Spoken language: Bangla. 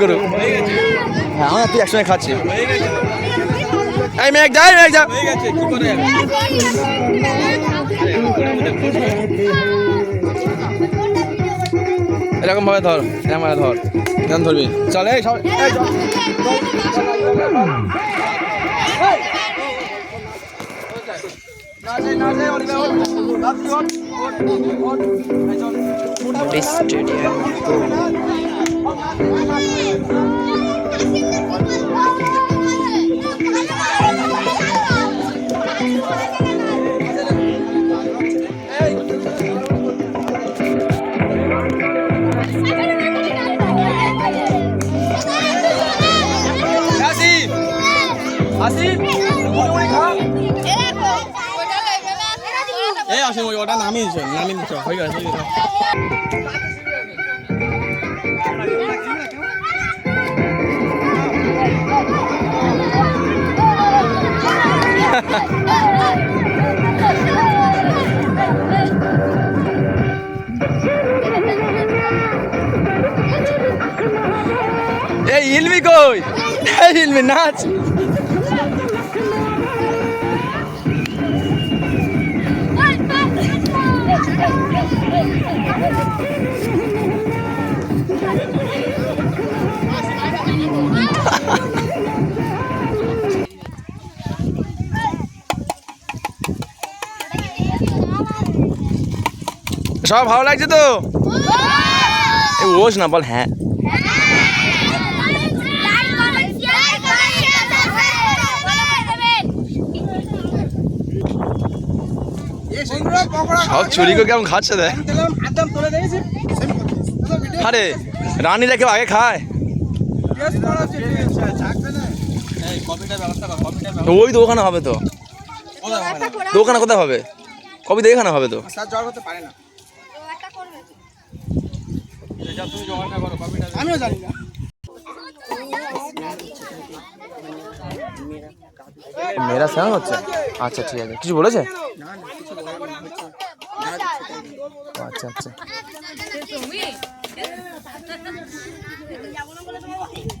করো হ্যাঁ আমরা তুই একসঙ্গে খাচ্ছি এই মেঘ যা এই মেঘ যা এরকম ভাবে ধর এরকম ভাবে ধর এরকম ধরবি চল এই সব। স্টেডিয়াম এই ওই ওটা নামিয়ে দিছো নামিয়ে দিছো হয়ে গেছে এই ইলমি কই? এই ইলমি নাচ। সব ভালো লাগছে তো? এই ওস না বল হ্যাঁ। সব চুরি করে কেমন খাচ্ছে দেখ। আরে, রানীরা কেউ আগে খায়? ওই তো ওখানে হবে তো। ওখানে কোথায় হবে? কবি তো এখানে হবে তো। মেয়েরা স্নান হচ্ছে? আচ্ছা ঠিক আছে। কিছু বলেছে? আচ্ছা আচ্ছা।